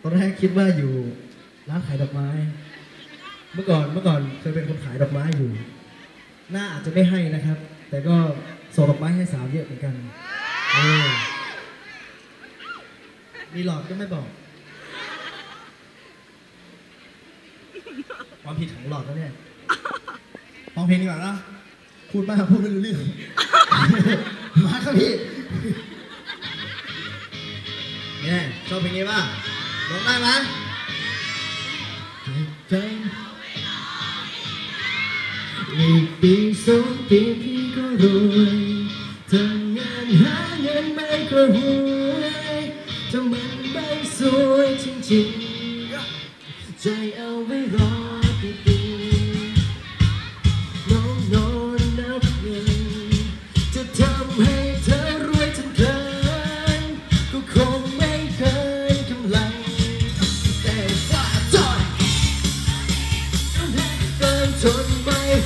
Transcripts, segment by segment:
ตอนแรกคิดว่าอยู่ร้านขายดอกไม้ เมื่อก่อนเมื่อก่อนเคยเป็นคนขายดอกไม้อยู่ หน้าอาจจะไม่ให้นะครับ แต่ก็ส่งดอกไม้ให้สาวเยอะเหมือนกันมีหลอดก็ไม่บอก ความผิดของหลอดแล้วเนี่ยฟังเพลงดีกว่านะพูดมากพูดไม่รู้เรื่องมาครับพี่ เนี่ยชอบเพลงนี้ป่ะร้องได้ไหมใจอีกปีสอ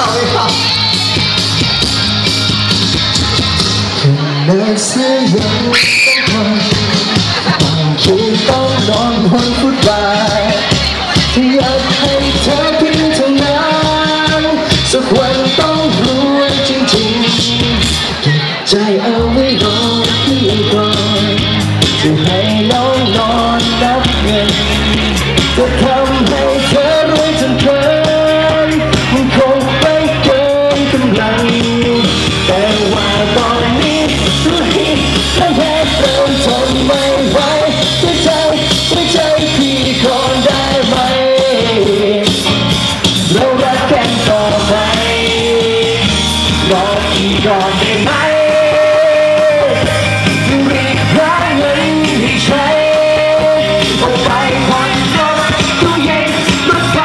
าไม่เอาเลิกเสียยังต้องทนบางทีต้องนอนบนฟุตบาทที่อยากให้เธอเพียงเท่านั้นสักวันต้องรวยจริงๆเก็บใจเอาไว้รอพี่ก่อนจะให้น้องนอนนับเงินจะทำให้ ก่อนได้ไหมรีบหาเงินให้ใช้เอาไปผ่อนรถตู้เย็นรถไฟ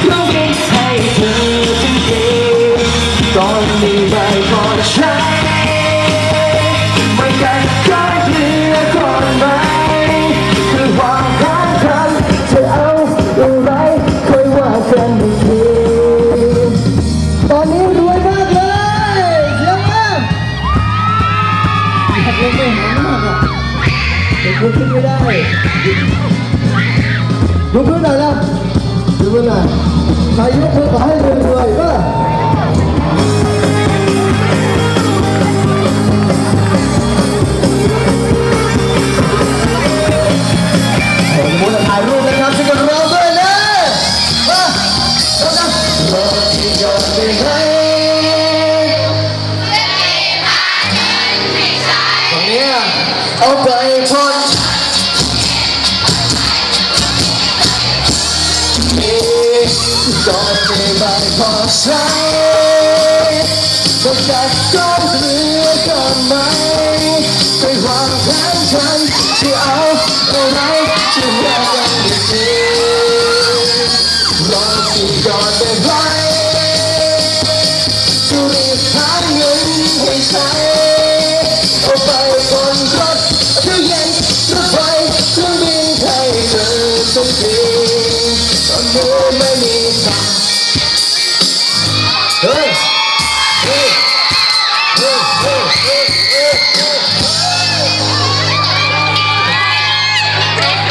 เครื่องบินให้เธอจริงๆตอนนี้ไม่พอใช้ไม่กันก็เหลือก่อนไหมคือควางแผนกันจะเอาอะไรค่อยว่ากัน แต่คุณขึ้นไม่ได้ยกขึ้นหน่อยนะยกขึ้นหน่อยใครยกมือขอให้รวยรวยก็ผมจะถ่ายรูปนะครับช่วยกันเราด้ ก็ไม่ไ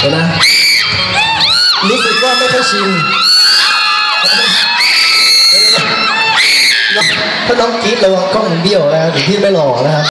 เดี๋ยวนะ รู้สึกว่าไม่ค่อยชินถ้าน้องกรี๊ดระวังกล้องเบี้ยวนะครับเดี๋ยวพี่ไม่หล่อนะครับ